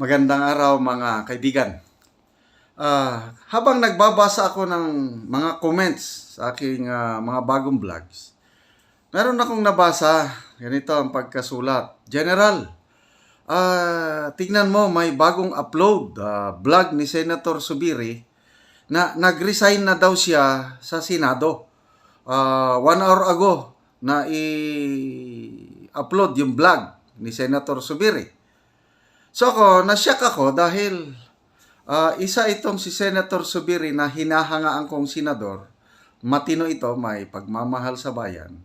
Magandang araw mga kaibigan. Ah, habang nagbabasa ako ng mga comments sa aking ah, mga bagong vlogs, meron akong nabasa, ganito ang pagkasulat. General, ah, tingnan mo may bagong upload, ah, vlog ni Senator Subiri na nag-resign na daw siya sa Senado. Ah, one hour ago na i-upload yung vlog ni Senator Subiri. So ako, nasyak ako dahil ah, isa itong si Senator Subiri na hinahangaan kong senador. Matino ito, may pagmamahal sa bayan.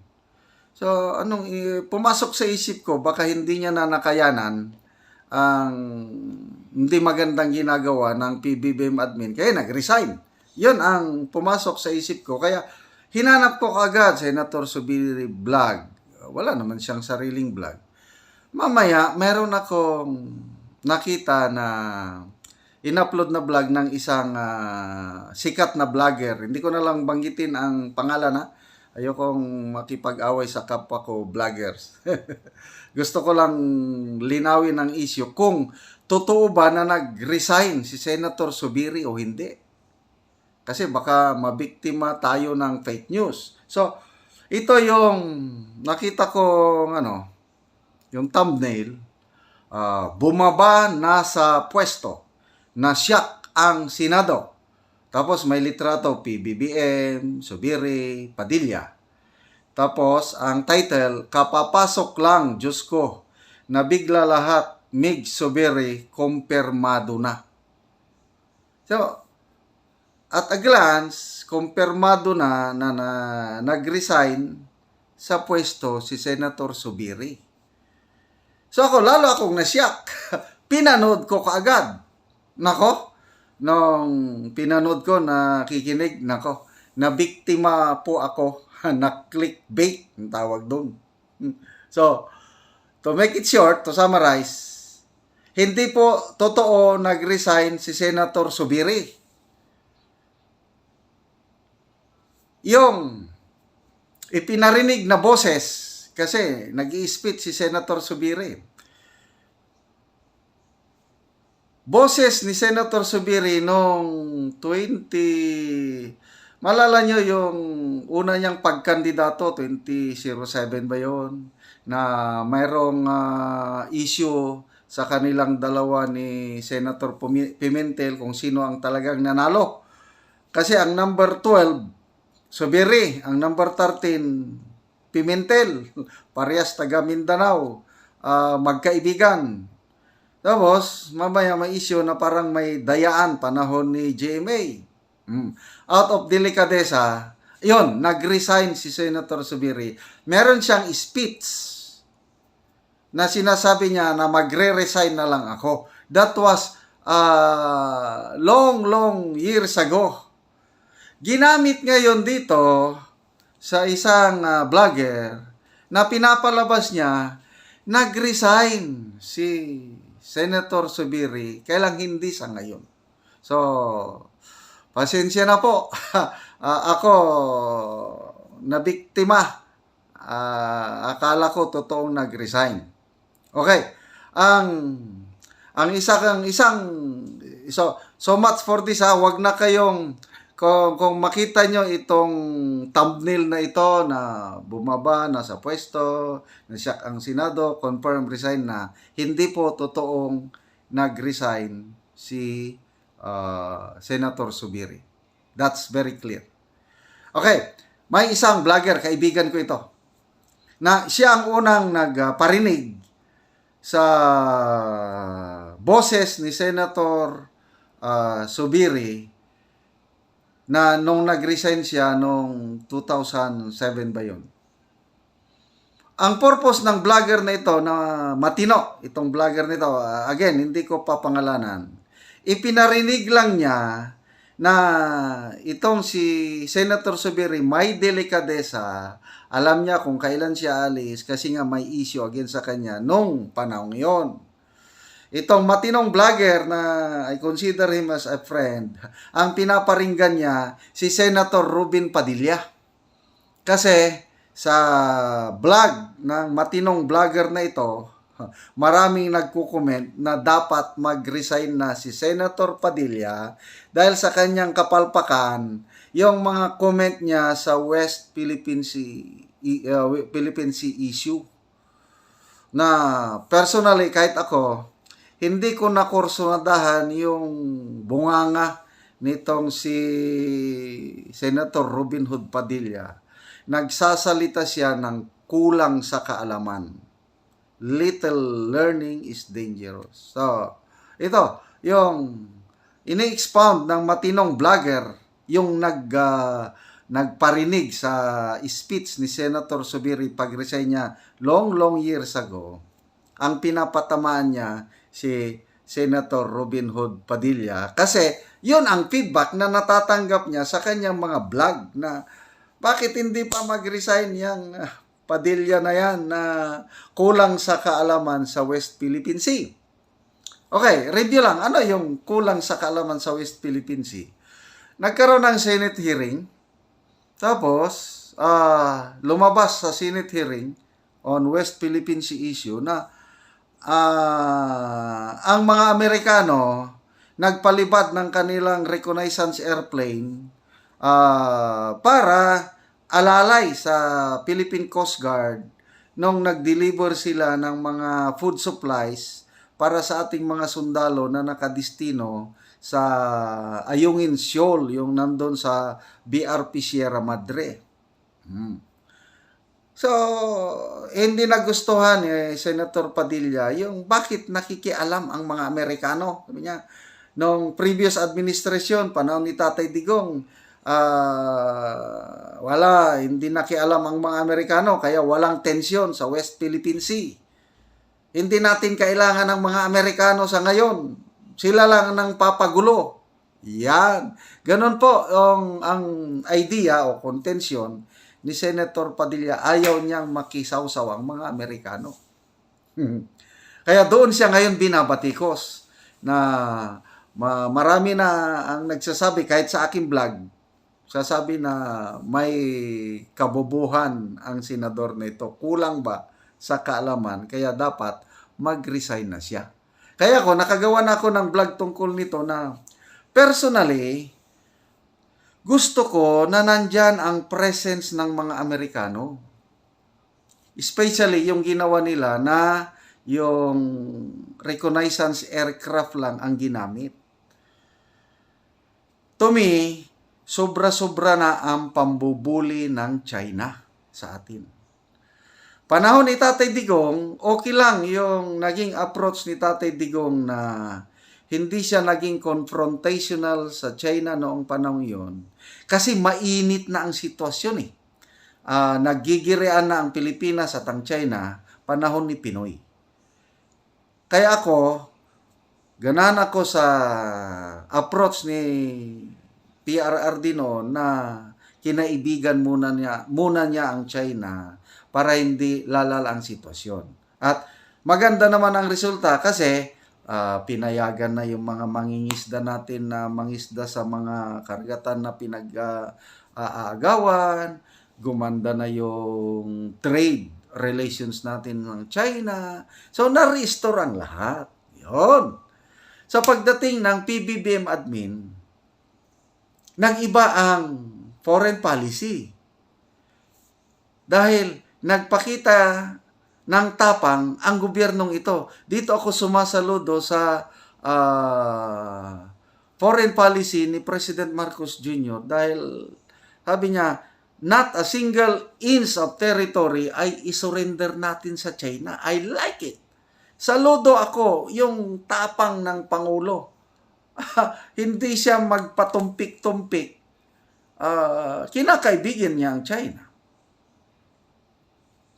So, anong pumasok sa isip ko, baka hindi niya na nakayanan ang hindi magandang ginagawa ng PBBM admin. Kaya nag-resign. Yun ang pumasok sa isip ko. Kaya hinanap ko kagad Senator Subiri vlog. Wala naman siyang sariling vlog. Mamaya, meron akong nakita na in-upload na vlog ng isang ah, sikat na vlogger. Hindi ko na lang banggitin ang pangalan ha. Ayokong makipag-away sa kapwa ko vloggers. Gusto ko lang linawin ang issue kung totoo ba na nag-resign si Senator Subiri o hindi. Kasi baka mabiktima tayo ng fake news. So, ito yung nakita ko ano, yung thumbnail, ah, bumaba na sa pwesto na siyak ang Senado. Tapos may litrato PBBM, Subiri, Padilla. Tapos ang title, Kapapasok lang, Diyos ko, na bigla lahat, Mig Subiri, kumpirmado na. So, at a glance, kumpirmado na na, na nag-resign sa pwesto si Senator Subiri. So ako, lalo akong nasyak. Pinanood ko kaagad. Nako, nung pinanood ko, nakikinig, nako, na biktima po ako na clickbait, ang tawag doon. So, to make it short, to summarize, hindi po totoo nag-resign si Senator Subiri. Yung ipinarinig na boses kasi nag spit si Senator Subiri. Boses ni Senator Subiri noong 20 Malala nyo yung una niyang pagkandidato 2007 ba yon na mayroong ah, issue sa kanilang dalawa ni Senator Pimentel kung sino ang talagang nanalo. Kasi ang number 12 Subiri, ang number 13, Pimentel, parehas taga Mindanao, ah, magkaibigan. Tapos, mamaya may issue na parang may dayaan panahon ni GMA. Mm. Out of delicadeza, yon nag-resign si Senator Subiri. Meron siyang speech na sinasabi niya na magre-resign na lang ako. That was ah, long, long years ago. Ginamit ngayon dito sa isang ah, vlogger na pinapalabas niya, nag-resign si Senator Subiri, kailang hindi sa ngayon. So, pasensya na po. Ah, ako, nabiktima. Ah, akala ko totoong nag-resign. Okay. Ang ang isa kang isang so so much for this ha, wag na kayong kung, kung makita nyo itong thumbnail na ito na bumaba na sa pwesto, na siya ang Senado, confirm resign na, hindi po totoong nag-resign si uh, Senator Subiri. That's very clear. Okay, may isang vlogger, kaibigan ko ito, na siya ang unang nagparinig sa boses ni Senator uh, Subiri na nung nag-resign siya nung 2007 ba yun. Ang purpose ng vlogger na ito na matino, itong vlogger nito, uh, again, hindi ko papangalanan. Ipinarinig lang niya na itong si Senator Subiri may delikadesa, alam niya kung kailan siya alis kasi nga may issue against sa kanya nung panahon yon. Itong matinong vlogger na I consider him as a friend, ang pinaparinggan niya si Senator Ruben Padilla. Kasi sa vlog ng matinong vlogger na ito, maraming nagko-comment na dapat mag-resign na si Senator Padilla dahil sa kanyang kapalpakan yung mga comment niya sa West Philippine Sea, uh, Philippine Sea issue. Na personally kahit ako hindi ko nakursunadahan yung bunganga nitong si Senator Robin Hood Padilla. Nagsasalita siya ng kulang sa kaalaman little learning is dangerous. So, ito, yung ini-expound ng matinong vlogger, yung nag, ah, nagparinig sa speech ni Senator Subiri pag-resign niya long, long years ago, ang pinapatamaan niya si Senator Robin Hood Padilla kasi yun ang feedback na natatanggap niya sa kanyang mga vlog na bakit hindi pa mag-resign yung ah, Padilla na yan na kulang sa kaalaman sa West Philippine Sea. Okay, review lang. Ano yung kulang sa kaalaman sa West Philippine Sea? Nagkaroon ng Senate hearing. Tapos, ah, lumabas sa Senate hearing on West Philippine Sea issue na ah, ang mga Amerikano nagpalibad ng kanilang reconnaissance airplane ah, para alalay sa Philippine Coast Guard nung nag-deliver sila ng mga food supplies para sa ating mga sundalo na nakadistino sa Ayungin Shoal, yung nandun sa BRP Sierra Madre. Hmm. So, hindi nagustuhan eh, Senator Padilla yung bakit nakikialam ang mga Amerikano. Sabi niya, nung previous administration, panahon ni Tatay Digong, ah, wala, hindi nakialam ang mga Amerikano, kaya walang tensyon sa West Philippine Sea. Hindi natin kailangan ng mga Amerikano sa ngayon. Sila lang nang papagulo. Yan. Ganon po ang, ang idea o contention ni Senator Padilla. Ayaw niyang makisawsaw ang mga Amerikano. Kaya doon siya ngayon binabatikos na ma- marami na ang nagsasabi kahit sa aking vlog sasabi na may kabobohan ang senador na ito. Kulang ba sa kaalaman? Kaya dapat mag-resign na siya. Kaya ako, nakagawa na ako ng vlog tungkol nito na personally, gusto ko na nandyan ang presence ng mga Amerikano. Especially yung ginawa nila na yung reconnaissance aircraft lang ang ginamit. To me, sobra-sobra na ang pambubuli ng China sa atin. Panahon ni Tatay Digong, okay lang yung naging approach ni Tatay Digong na hindi siya naging confrontational sa China noong panahon yon kasi mainit na ang sitwasyon eh. Ah, nagigirean na ang Pilipinas at ang China panahon ni Pinoy. Kaya ako, ganan ako sa approach ni PRRD noon na kinaibigan muna niya, muna niya ang China para hindi lalala ang sitwasyon. At maganda naman ang resulta kasi ah, pinayagan na yung mga mangingisda natin na mangisda sa mga karagatan na pinag-aagawan, gumanda na yung trade relations natin ng China. So, na-restore ang lahat. Yon. Sa pagdating ng PBBM admin, nag-iba ang foreign policy. Dahil nagpakita ng tapang ang gobyernong ito. Dito ako sumasaludo sa ah, foreign policy ni President Marcos Jr. dahil sabi niya, not a single inch of territory ay isurrender natin sa China. I like it. Saludo ako yung tapang ng Pangulo. Hindi siya magpatumpik-tumpik. Ah, kinakaibigan niya ang China.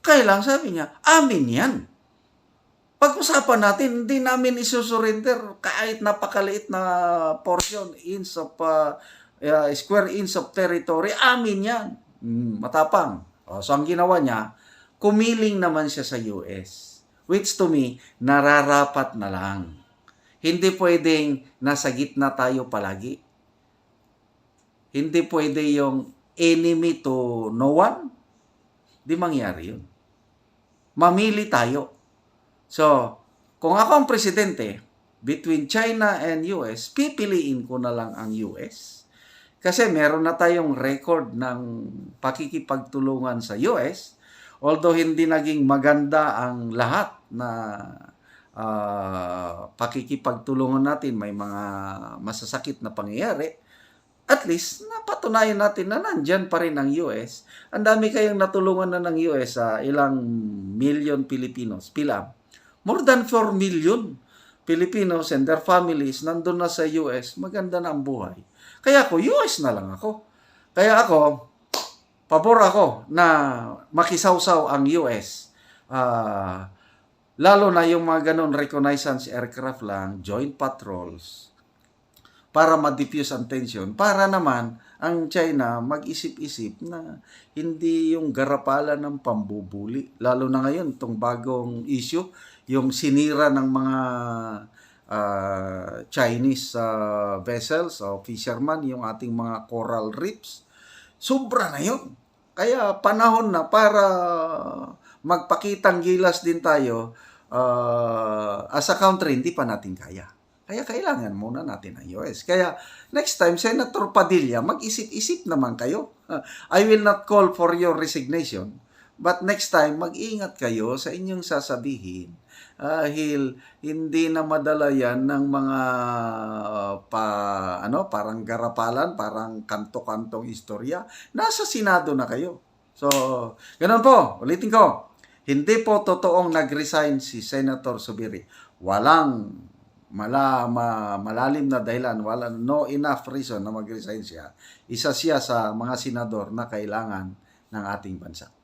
Kailang sabi niya, amin yan. Pag-usapan natin, hindi namin isusurrender kahit napakaliit na portion, inch of, uh, uh, square inch of territory, amin yan. Mm, matapang. O, so, ang ginawa niya, kumiling naman siya sa US. Which to me, nararapat na lang. Hindi pwedeng nasa gitna tayo palagi. Hindi pwede yung enemy to no one. Di mangyari yun. Mamili tayo. So, kung ako ang presidente, between China and US, pipiliin ko na lang ang US. Kasi meron na tayong record ng pakikipagtulungan sa US. Although hindi naging maganda ang lahat na ah, pakikipagtulungan natin, may mga masasakit na pangyayari, at least napatunayan natin na nandyan pa rin ang US. Ang dami kayong natulungan na ng US sa ilang million Pilipinos. Pila? More than 4 million Filipinos and their families nandun na sa US. Maganda na ang buhay. Kaya ako, US na lang ako. Kaya ako, pabor ako na makisawsaw ang US. Ah, lalo na yung mga ganun reconnaissance aircraft lang, joint patrols, para ma-diffuse ang tension, para naman ang China mag-isip-isip na hindi yung garapalan ng pambubuli. Lalo na ngayon, itong bagong issue, yung sinira ng mga ah, Chinese ah, vessels o fishermen, yung ating mga coral reefs. Sobra na yun. Kaya panahon na para magpakitang gilas din tayo ah, as a country, hindi pa natin kaya. Kaya kailangan muna natin ang US. Kaya next time, Senator Padilla, mag-isip-isip naman kayo. I will not call for your resignation. But next time, mag-ingat kayo sa inyong sasabihin. Dahil hindi na madala yan ng mga uh, pa, ano, parang garapalan, parang kanto-kantong istorya. Nasa Senado na kayo. So, ganun po. Ulitin ko. Hindi po totoong nag-resign si Senator Subiri. Walang mala, ma, malalim na dahilan, wala, no enough reason na mag-resign siya. Isa siya sa mga senador na kailangan ng ating bansa.